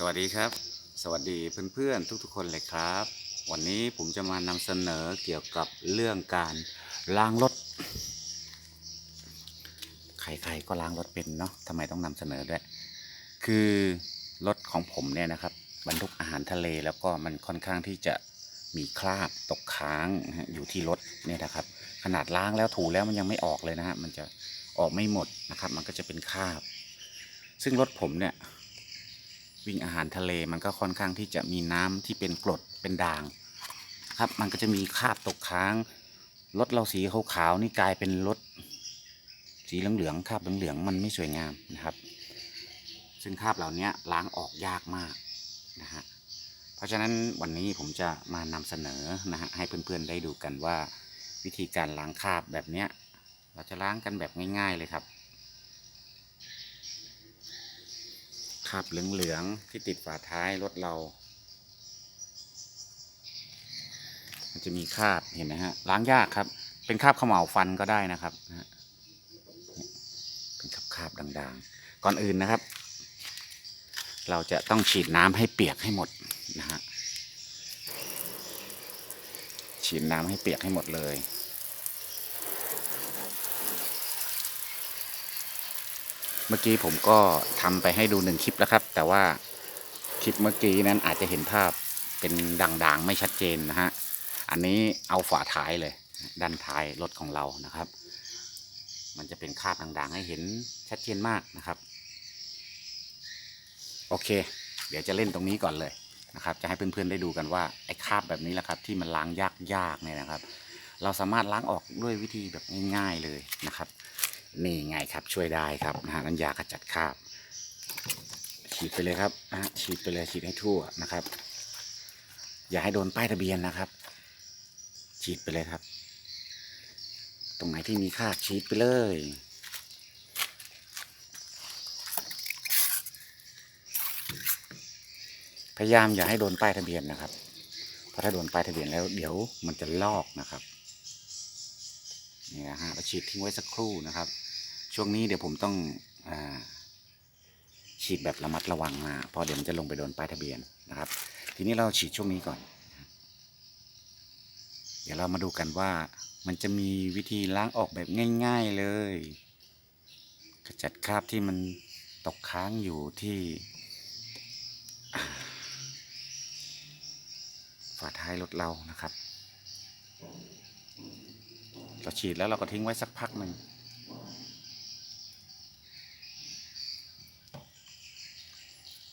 สวัสดีครับ สวัสดีเพื่อนๆทุกๆ คนเลยครับ วันนี้ผมจะมานำเสนอเกี่ยวกับเรื่องการล้างรถ ใครๆก็ล้างรถเป็นเนาะทำไมต้องนำเสนอด้วย คือรถของผมเนี่ยนะครับบรรทุกอาหารทะเลแล้วก็มันค่อนข้างที่จะมีคราบตกค้างอยู่ที่รถเนี่ยนะครับ ขนาดล้างแล้วถูแล้วมันยังไม่ออกเลยนะฮะมันจะออกไม่หมดนะครับ มันก็จะเป็นคราบ ซึ่งรถผมเนี่ย วิ่งอาหารทะเลมันก็ค่อนข้างที่จะมีน้ำที่เป็นกรดเป็นด่าง ครับมันก็จะมีคราบตกค้างรถเราสีขาวๆนี่กลายเป็นรถสีเหลืองๆคราบเหลืองๆมันไม่สวยงามนะครับ ซึ่งคราบเหล่านี้ล้างออกยากมากนะฮะเพราะฉะนั้นวันนี้ผมจะมานำเสนอนะฮะให้เพื่อนๆได้ดูกันว่า วิธีการล้างคราบแบบเนี้ยเราจะล้างกันแบบง่าย ๆเลยครับ คราบเหลืองๆที่ติดฝาท้ายรถเรา มันจะมีคราบเห็นไหมฮะล้างยากครับ เป็นคราบเขม่าวฟันก็ได้นะครับเป็นคราบคราบๆด่างๆ ก่อนอื่นนะครับ เราจะต้องฉีดน้ำให้เปียกให้หมดนะฮะฉีดน้ำให้เปียกให้หมดเลย เมื่อกี้ผมก็ทำไปให้ดูหนึ่งคลิปแล้วครับ แต่ว่าคลิปเมื่อกี้นั้นอาจจะเห็นภาพเป็นด่างๆ ไม่ชัดเจนนะฮะ อันนี้เอาฝาท้ายเลย ด้านท้ายรถของเรานะครับ มันจะเป็นคราบด่างๆ ให้เห็นชัดเจนมากนะครับ โอเค เดี๋ยวจะเล่นตรงนี้ก่อนเลยนะครับ จะให้เพื่อนๆได้ดูกันว่าไอ้คราบแบบนี้แหละครับ ที่มันล้างยากๆเนี่ยนะครับ เราสามารถล้างออกด้วยวิธีแบบง่ายๆเลยนะครับ นี่ไงครับช่วยได้ครับนะฮะน้ำยาขจัดคราบ ฉีดไปเลยครับนะฉีดไปเลยฉีดให้ทั่วนะครับ อย่าให้โดนป้ายทะเบียนนะครับ ฉีดไปเลยครับ ตรงไหนที่มีคราบฉีดไปเลยพยายามอย่าให้โดนป้ายทะเบียนนะครับ เพราะถ้าโดนป้ายทะเบียนแล้วเดี๋ยวมันจะลอกนะครับ นี่นะฮะเราฉีดทิ้งไว้สักครู่นะครับ ช่วงนี้เดี๋ยวผมต้องอฉีดแบบระมัดระวังมาพราะเดี๋ยวมันจะลงไปโดนป้ายทะเบียนนะครับ ทีนี้เราฉีดช่วงนี้ก่อน เดี๋ยวเรามาดูกันว่ามันจะมีวิธีล้างออกแบบง่าย ๆเลยขจัดคราบที่มันตกค้างอยู่ที่ฝาท้ายรถเรานะครับ เราฉีดแล้วเราก็ทิ้งไว้สักพักหนึ่ง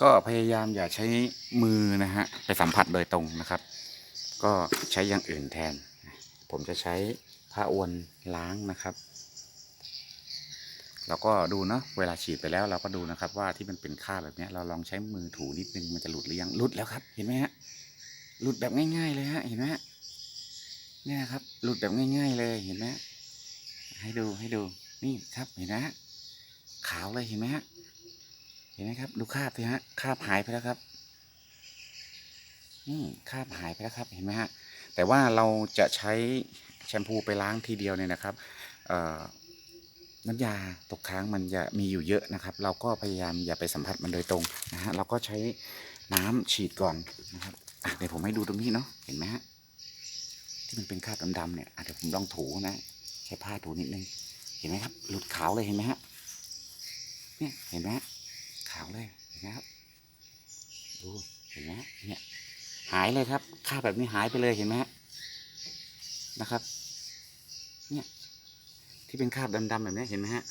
ก็พยายามอย่าใช้มือนะฮะไปสัมผัสโดยตรงนะครับ ก็ใช้อย่างอื่นแทน ผมจะใช้ผ้าอวนล้างนะครับเราก็ดูเนาะเวลาฉีดไปแล้วเราก็ดูนะครับ ว่าที่มันเป็นค่าบแบบนี้เราลองใช้มือถูนิดนึงมันจะหลุดหรือยังหลุดแล้วครับ เห็นไหมฮะหลุดแบบง่าย ๆ เลยฮะเห็นไหมฮะเนี่ยครับ หลุดแบบง่าย ๆ เลยเห็นไหมให้ดูให้ดูนี่ครับเห็นไหมฮะขาวเลยเห็นไหมฮะ เห็นไหมครับ ดูคราบสิฮะคราบหายไปแล้วครับนี่คราบหายไปแล้วครับเห็นไหมฮะแต่ว่าเราจะใช้แชมพูไปล้างทีเดียวเนี่ยนะครับน้ำยาตกค้างมันจะมีอยู่เยอะนะครับ เราก็พยายามอย่าไปสัมผัสมันโดยตรงนะฮะเราก็ใช้น้ำฉีดก่อนนะครับเดี๋ยวผมให้ดูตรงนี้เนาะเห็นไหมฮะที่มันเป็นคราบดำๆเนี่ยเดี๋ยวผมลองถูนะ ใช้ผ้าถูนิดนึงเห็นไหมครับหลุดขาวเลยเห็นไหมฮะเนี่ยเห็นไหมฮะ ขาวเลยเห็นไหมครับดูเห็นไหมเนี่ยหายเลยครับคราแบบนี้หายไปเลยเห็นไหมนะครับ เนี่ยที่เป็นคราบดำๆแบบนี้เห็นไหมฮะ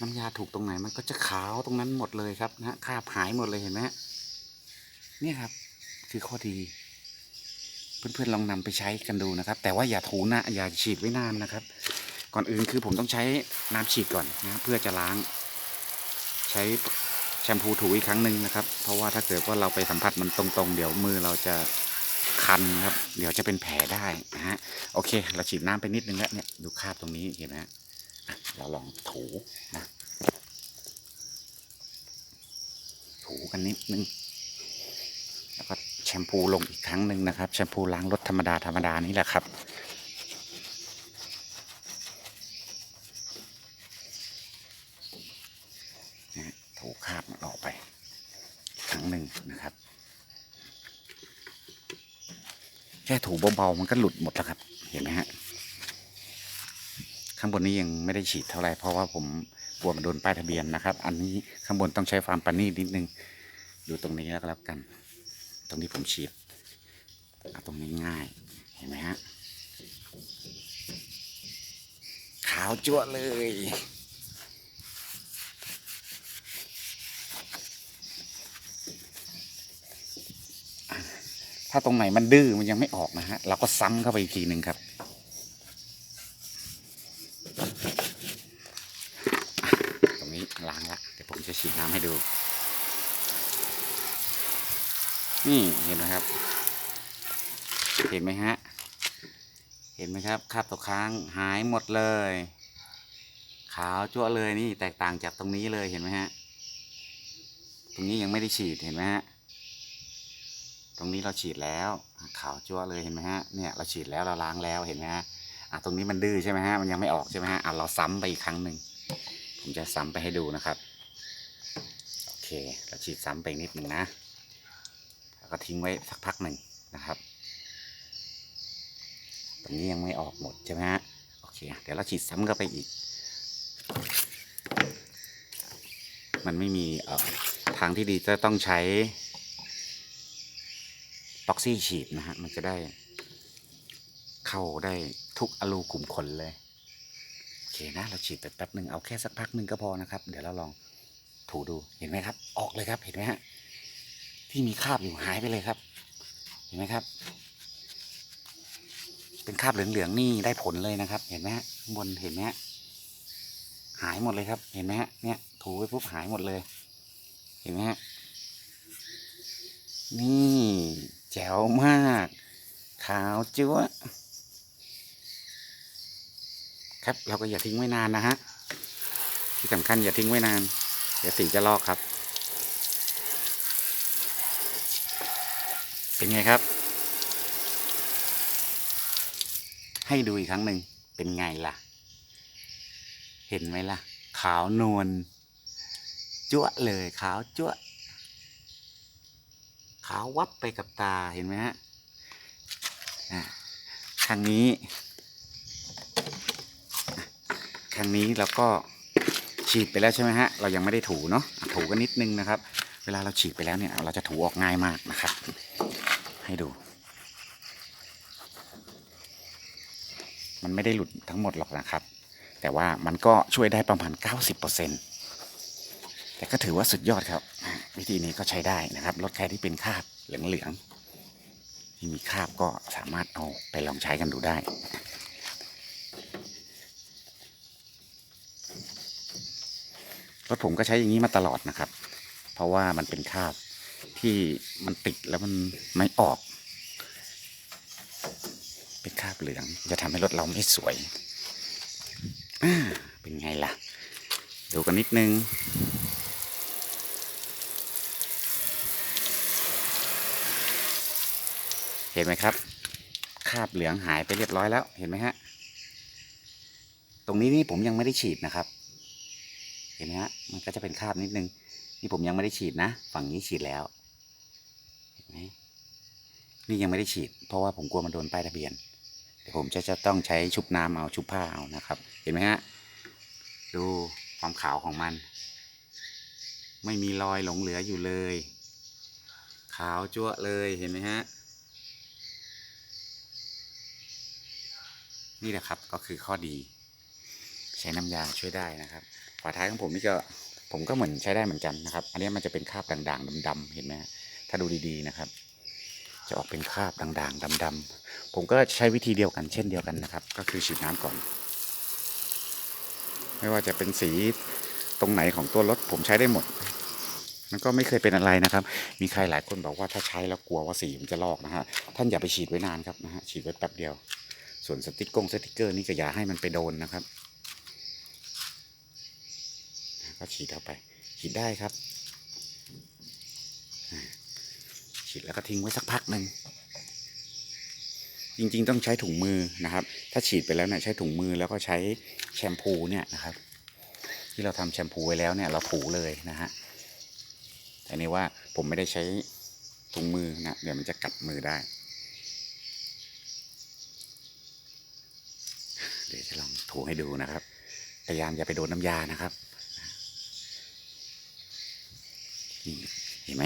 น้ำยาถูกตรงไหนมันก็จะขาวตรงนั้นหมดเลยครับนะฮะคราบหายหมดเลยเห็นไหมฮะเนี่ยครับ คือข้อดี เพื่อนๆลองนำไปใช้กันดูนะครับ แต่ว่าอย่าถูนะอย่าฉีดไว้นานนะครับ ก่อนอื่นคือผมต้องใช้น้ำฉีดก่อนนะเพื่อจะล้าง ใช้แชมพูถูอีกครั้งหนึ่งนะครับ เพราะว่าถ้าเกิดว่าเราไปสัมผัสมันตรงๆ เดี๋ยวมือเราจะคันครับ เดี๋ยวจะเป็นแผลได้นะฮะโอเค เราฉีดน้ำไปนิดนึงแล้วเนี่ยดูคราบตรงนี้เห็นไหมฮะเราลองถูนะถูกันนิดนึงแล้วก็แชมพูลงอีกครั้งหนึ่งนะครับ แชมพูล้างรถธรรมดาธรรมดานี่แหละครับ น คราบมันออกไปอีก ครั้งหนึ่งนะครับ แค่ถูเบาๆมันก็หลุดหมดแล้วครับ เห็นไหมฮะ ข้างบนนี้ยังไม่ได้ฉีดเท่าไหร่เพราะว่าผมกลัวมันโดนป้ายทะเบียนนะครับ อันนี้ข้างบนต้องใช้ความปานนีตนิดนึง ดูตรงนี้แล้วก็แล้วกัน ตรงนี้ผมฉีดเอาตรงนี้ง่าย เห็นไหมฮะ ขาวจั่วเลย ถ้าตรงไหนมันดื้อมันยังไม่ออกนะฮะ เราก็ซ้ำเข้าไปอีกทีหนึ่งครับ ตรงนี้ล้างละเดี๋ยวผมจะฉีดน้ำให้ดู นี่เห็นไหมครับ เห็นไหมฮะ เห็นไหมครับคราบตกค้างหายหมดเลย ขาวจั่วเลยนี่แตกต่างจากตรงนี้เลยเห็นไหมฮะ ตรงนี้ยังไม่ได้ฉีดเห็นไหมฮะ รงนี้เราฉีดแล้วขาวจั่วเลยเห็นไหมฮะเนี่ยเราฉีดแล้วเราล้างแล้วเห็นไหมฮะอะตรงนี้มันดื้อใช่ไหมฮะมันยังไม่ออกใช่ไหมฮะอะเราซ้ำไปอีกครั้งหนึ่งผมจะซ้ำไปให้ดูนะครับโอเค เราฉีดซ้ำไปนิดหนึ่งนะแล้วก็ทิ้งไว้สักพักหนึ่งนะครับ ตรงนี้ยังไม่ออกหมดใช่ไหมฮะโอเค เดี๋ยวเราฉีดซ้ำเข้าไปอีก มันไม่มีเอ่อทางที่ดีจะต้องใช้ ต็อกซี่ฉีดนะฮะ มันจะได้ เข้าได้ทุกอลูขุมขนเลย โอเคนะ เราฉีดไปแป๊บหนึ่งเอาแค่สักพักหนึ่งก็พอนะครับ เดี๋ยวเราลองถูดู เห็นไหมครับ ออกเลยครับ เห็นไหมฮะ ที่มีคราบอยู่หายไปเลยครับ เห็นไหมครับ เป็นคราบเหลืองๆนี่ได้ผลเลยนะครับ เห็นไหมฮะบนเห็นไหมฮะ หายหมดเลยครับ เห็นไหมฮะ เนี่ย ถูไปปุ๊บหายหมดเลย เห็นไหมฮะ นี่ แจ๋วมาก ขาวจั๊วะครับเราก็อย่าทิ้งไว้นานนะฮะ ที่สำคัญอย่าทิ้งไว้นาน เดี๋ยวสีจะลอกครับ เป็นไงครับ ให้ดูอีกครั้งหนึ่งเป็นไงล่ะ เห็นไหมล่ะ ขาวนวลจั๊วะเลยขาวจั๊วะ ขาววับไปกับตาเห็นไหมฮะอะครั้งนี้อะครั้งนี้เราก็ฉีดไปแล้วใช่ไหมฮะ เรายังไม่ได้ถูเนาะถูกันนิดนึงนะครับ เวลาเราฉีดไปแล้วเนี่ย เราจะถูออกง่ายมากนะครับ ให้ดู มันไม่ได้หลุดทั้งหมดหรอกนะครับ แต่ว่ามันก็ช่วยได้ประมาณ 90% แต่ก็ถือว่าสุดยอดครับ วิธีนี้ก็ใช้ได้นะครับลดใครที่เป็นคราบเหลืองๆที่มีคราบก็สามารถเอาไปลองใช้กันดูได้รถผมก็ใช้อย่างนี้มาตลอดนะครับ เพราะว่ามันเป็นคราบที่มันติดแล้วมันไม่ออก เป็นคราบเหลืองจะทำให้รถเราไม่สวย เป็นไงล่ะ ดูกันนิดนึง เห็นไหมครับ คราบเหลืองหายไปเรียบร้อยแล้วเห็นไหมฮะ ตรงนี้นี่ผมยังไม่ได้ฉีดนะครับ เห็นไหมฮะ มันก็จะเป็นคราบนิดนึง นี่ผมยังไม่ได้ฉีดนะ ฝั่งนี้ฉีดแล้ว เห็นไหมนี่ยังไม่ได้ฉีด เพราะว่าผมกลัวมันโดนป้ายทะเบียน เดี๋ยวผมจะจะต้องใช้ชุบน้ำเอาชุบผ้าเอานะครับ เห็นไหมฮะ ดูความขาวของมัน ไม่มีรอยหลงเหลืออยู่เลย ขาวจั๊วเลยเห็นไหมฮะ นี่แหละครับก็คือข้อดี ใช้น้ำยาช่วยได้นะครับฝาท้ายของผมนี่ก็ผมก็เหมือนใช้ได้เหมือนกันนะครับ อันนี้มันจะเป็นคราบด่างๆดำๆเห็นไหมฮะถ้าดูดีๆนะครับ จะออกเป็นคราบด่างๆดำๆผมก็ใช้วิธีเดียวกันเช่นเดียวกันนะครับ ก็คือฉีดน้ำก่อน ไม่ว่าจะเป็นสีตรงไหนของตัวรถผมใช้ได้หมด มันก็ไม่เคยเป็นอะไรนะครับ มีใครหลายคนบอกว่าถ้าใช้แล้วกลัวว่าสีมันจะลอกนะฮะท่านอย่าไปฉีดไว้นานครับนะฮะฉีดไว้แป๊บเดียว ส่วนสติ๊กกงสติ๊กเกอร์นี่ก็อย่าให้มันไปโดนนะครับ ก็ฉีดเข้าไป ฉีดได้ครับ ฉีดแล้วก็ทิ้งไว้สักพักหนึ่งจริงๆ ต้องใช้ถุงมือนะครับ ถ้าฉีดไปแล้วเนี่ยใช้ถุงมือแล้วก็ใช้แชมพูเนี่ยนะครับ ที่เราทำแชมพูไว้แล้วเนี่ยเราถูเลยนะฮะแต่นี่ว่าผมไม่ได้ใช้ถุงมือนะเดี๋ยวมันจะกัดมือได้ จะลองถูให้ดูนะครับพยายามอย่าไปโดนน้ำยานะครับนี่เห็นไหม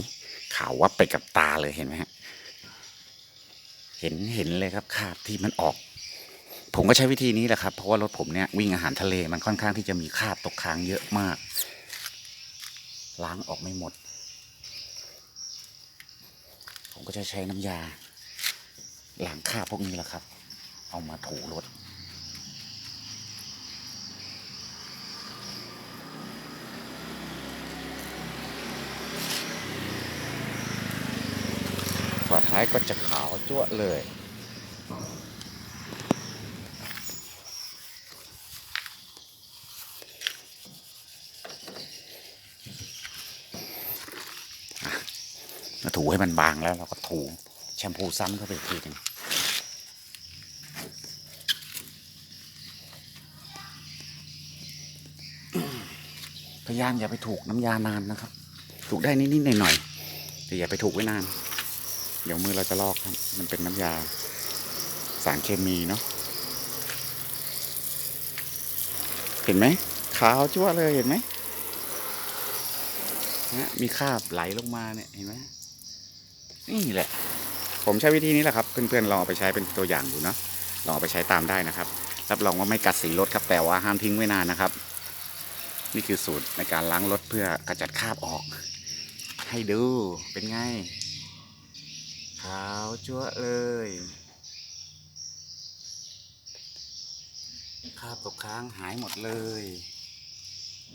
ขาววับไปกับตาเลยเห็นไหมฮะเห็นเห็นเลยครับคราบที่มันออก ผมก็ใช้วิธีนี้แหละครับ เพราะว่ารถผมเนี่ยวิ่งอาหารทะเลมันค่อนข้างที่จะมีคราบตกค้างเยอะมาก ล้างออกไม่หมด ผมก็จะใช้น้ำยาล้างคราบพวกนี้แหละครับ เอามาถูรถ ฝาท้ายก็จะขาวจั่วเลยมาถูให้มันบางแล้วเราก็ถูแชมพูซ้ำเข้าไปทีนึงพยายามอย่าไปถูกน้ำยานานนะครับ ถูกได้นิดๆหน่อยๆแต่อย่าไปถูกไว้นาน เดี๋ยวมือเราจะลอกครับมันเป็นน้ำยาสารเคมีเนาะเห็นไหมขาวจั่วเลยเห็นไหมนี่ยมีคราบไหลลงมาเนี่ยเห็นไหมนี่แหละ ผมใช้วิธีนี้แหละครับ เพื่อนๆลองเอาไปใช้เป็นตัวอย่างดูเนาะลองเอาไปใช้ตามได้นะครับ รับรองว่าไม่กัดสีรถครับ แต่ว่าห้ามทิ้งไว้นานนะครับ นี่คือสูตรในการล้างรถเพื่อกระจัดคราบออก ให้ดูเป็นไงาวจั๊วเลย คราบตกค้างหายหมดเลย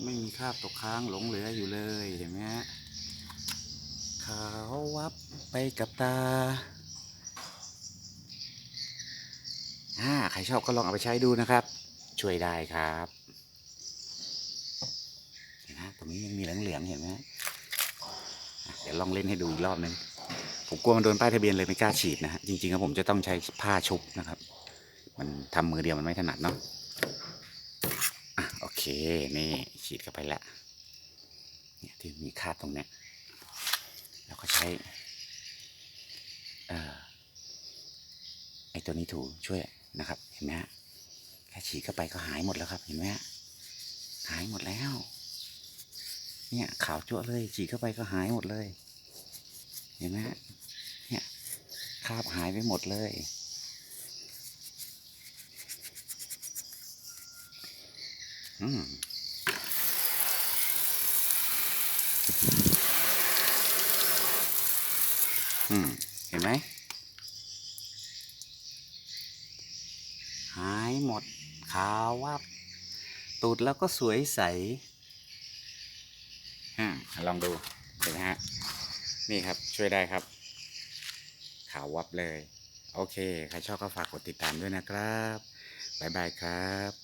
ไม่มีคราบตกค้างหลงเหลืออยู่เลยเห็นไหมฮะขาววับไปกับตาอ่าใครชอบก็ลองเอาไปใช้ดูนะครับ ช่วยได้ครับเห็นไหมตรงนี้ยังมีเหลืองๆเห็นไหมเดี๋ยวลองเล่นให้ดูอีกรอบนึง ผมกลัวมันโดนป้ายทะเบียนเลยไม่กล้าฉีดนะฮะจริงๆแล้วผมจะต้องใช้ผ้าชุบนะครับ มันทำมือเดียวมันไม่ถนัดเนาะอะโอเคนี่ฉีดเข้าไปแล้วเนี่ยที่มีคราบตรงเนี้ยแล้วก็ใช้เอ่อไอตัวนี้ถูช่วยนะครับ เห็นไหมฮะแค่ฉีดเข้าไปก็หายหมดแล้วครับเห็นไหมฮะหายหมดแล้ว เนี่ยขาวจั่วเลยฉีดเข้าไปก็หายหมดเลย เห็นไหมฮะาบหายไปหมดเลย อืมอืม เห็นไหม หายหมด ขาววับ ตูดแล้วก็สวยใสอ่าลองดูเห็นไหมฮะ นี่ครับช่วยได้ครับ ขาววับเลย โอเค ใครชอบก็ฝากกดติดตามด้วยนะครับ บ๊ายบายครับ